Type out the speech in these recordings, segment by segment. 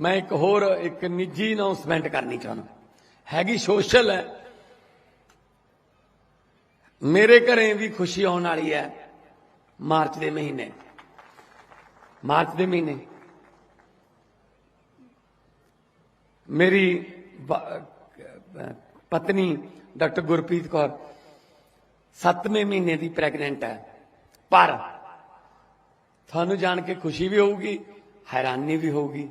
ਮੈਂ ਇੱਕ ਹੋਰ, ਇੱਕ ਨਿੱਜੀ ਅਨਾਉਂਸਮੈਂਟ ਕਰਨੀ ਚਾਹੁੰਦਾ। ਹੈਗੀ ਸੋਸ਼ਲ ਹੈ। ਮੇਰੇ ਘਰੇ ਵੀ ਖੁਸ਼ੀ ਆਉਣ ਵਾਲੀ ਹੈ ਮਾਰਚ ਦੇ ਮਹੀਨੇ। ਮਾਰਚ ਦੇ ਮਹੀਨੇ। ਮੇਰੀ ਪਤਨੀ ਡਾਕਟਰ ਗੁਰਪ੍ਰੀਤ ਕੌਰ 7ਵੇਂ ਮਹੀਨੇ ਦੀ ਪ੍ਰੈਗਨੈਂਟ ਹੈ। ਪਰ ਤੁਹਾਨੂੰ ਜਾਣ ਕੇ ਖੁਸ਼ੀ ਵੀ ਹੋਊਗੀ, ਹੈਰਾਨੀ ਵੀ ਹੋਊਗੀ।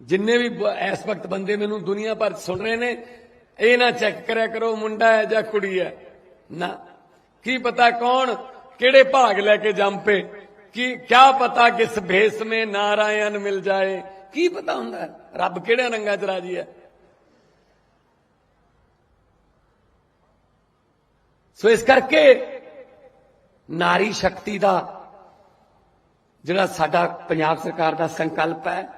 ਜਿੰਨੇ ਵੀ ਇਸ ਵਕਤ ਬੰਦੇ ਮੈਨੂੰ ਦੁਨੀਆ ਭਰ 'ਚ ਸੁਣ ਰਹੇ ਨੇ, ਇਹ ਨਾ ਚੈੱਕ ਕਰਿਆ ਕਰੋ, ਮੁੰਡਾ ਹੈ ਜਾਂ ਕੁੜੀ ਹੈ। ਨਾ। ਕੀ ਪਤਾ ਕੌਣ ਕਿਹੜੇ ਭਾਗ ਲੈ ਕੇ ਜੰਮ? ਪੇ ਕੀ, ਕਿਆ ਪਤਾ ਕਿਸ ਭੇਸ ਮੇ ਨਾਰਾਇਣ ਮਿਲ ਜਾਏ? ਕੀ ਪਤਾ ਹੁੰਦਾ? ਰੱਬ ਕਿਹੜੇ ਰੰਗਾਂ 'ਚ ਰਾਜੀ ਹੈ? ਸੋ ਇਸ ਕਰਕੇ ਨਾਰੀ ਸ਼ਕਤੀ ਦਾ ਜਿਹੜਾ ਸਾਡਾ ਪੰਜਾਬ ਸਰਕਾਰ ਦਾ ਸੰਕਲਪ ਹੈ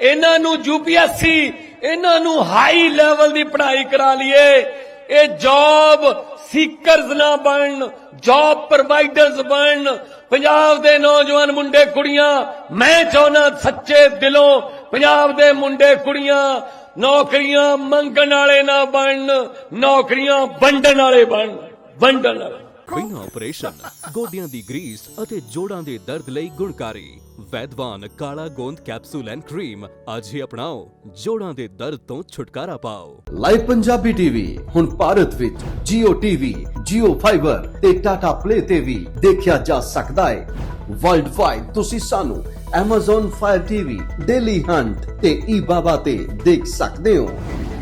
ਇਹਨਾਂ ਨੂੰ ਯੂਪੀਐਸਸੀ, ਇਹਨਾਂ ਨੂੰ ਹਾਈ ਲੈਵਲ ਦੀ ਪੜ੍ਹਾਈ ਕਰਾ ਲਈਏ। ਇਹ ਜੌਬ ਸੀਕਰਸ ਨਾ ਬਣਨ ਜੌਬ ਪ੍ਰੋਵਾਈਡਰਸ ਬਣਨ। ਪੰਜਾਬ ਦੇ ਨੌਜਵਾਨ ਮੁੰਡੇ ਕੁੜੀਆਂ, ਮੈਂ ਚਾਹੁੰਦਾ ਸੱਚੇ ਦਿਲੋਂ ਪੰਜਾਬ ਦੇ ਮੁੰਡੇ ਕੁੜੀਆਂ ਨੌਕਰੀਆਂ ਮੰਗਣ ਵਾਲੇ ਨਾ ਬਣਨ, ਨੌਕਰੀਆਂ ਵੰਡਣ ਵਾਲੇ ਬਣਨ, ਵੰਡਣ ਵਾਲੇ। ਬਿਨਾਂ ਆਪਰੇਸ਼ਨ ਗੋਡਿਆਂ ਦੀ ਗਰੀਸ ਅਤੇ ਜੋੜਾਂ ਦੇ ਦਰਦ ਲਈ ਗੁਣਕਾਰੀ। ਵੈਦਵਾਨ ਕਾਲਾ ਗੋਂਦ ਕੈਪਸੂਲ ਐਂਡ ਕਰੀਮ ਅੱਜ ਹੀ ਅਪਣਾਓ ਜੋੜਾਂ ਦੇ ਦਰਦ ਤੋਂ ਛੁਟਕਾਰਾ ਪਾਓ। ਲਾਈਵ ਪੰਜਾਬੀ ਟੀਵੀ ਹੁਣ ਭਾਰਤ ਵਿੱਚ Jio TV, Jio Fiber ਤੇ Tata Play ਤੇ ਵੀ ਦੇਖਿਆ ਜਾ ਸਕਦਾ ਹੈ। ਵਰਲਡ ਵਾਈਡ ਤੁਸੀਂ ਸਾਨੂੰ Amazon Fire TV, Daily Hunt ਤੇ eBaba ਤੇ ਦੇਖ ਸਕਦੇ ਹੋ।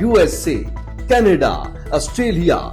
USA, Canada, Australia,